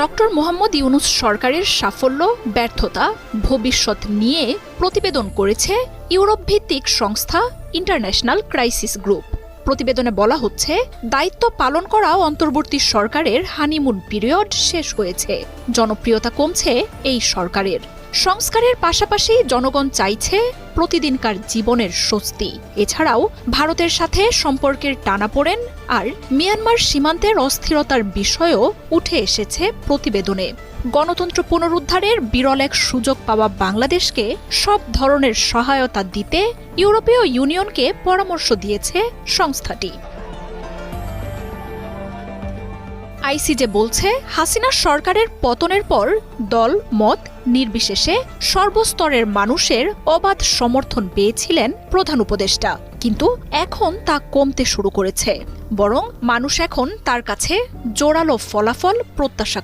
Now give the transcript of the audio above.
Doctor Mohammad Yunus সরকারের সাফল্য, ব্যর্থতা ভবিষ্যৎ নিয়ে প্রতিবেদন করেছে ইউরোপ ভিত্তিক সংস্থা ইন্টারন্যাশনাল ক্রাইসিস গ্রুপ। প্রতিবেদনে বলা হচ্ছে, দায়িত্ব পালন করা অন্তর্বর্তী সরকারের হানিমুন পিরিয়ড শেষ হয়েছে। জনপ্রিয়তা কমছে এই সরকারের। সংস্কারের পাশাপাশি জনগণ চাইছে প্রতিদিনকার জীবনের স্বস্তি। এছাড়াও ভারতের সাথে সম্পর্কের টানাপোড়েন আর মিয়ানমার সীমান্তের অস্থিরতার বিষয়ও উঠে এসেছে প্রতিবেদনে। গণতন্ত্র পুনরুদ্ধারের বিরল এক সুযোগ পাওয়া বাংলাদেশকে সব ধরনের সহায়তা দিতে ইউরোপীয় ইউনিয়নকে পরামর্শ দিয়েছে সংস্থাটি। আইসিজে বলছে, হাসিনা সরকারের পতনের পর দল, মত নির্বিশেষে সর্বস্তরের মানুষের অবাধ সমর্থন পেয়েছিলেন প্রধান উপদেষ্টা। কিন্তু এখন তা কমতে শুরু করেছে। বরং মানুষ এখন তার কাছে জোরালো ফলাফল প্রত্যাশা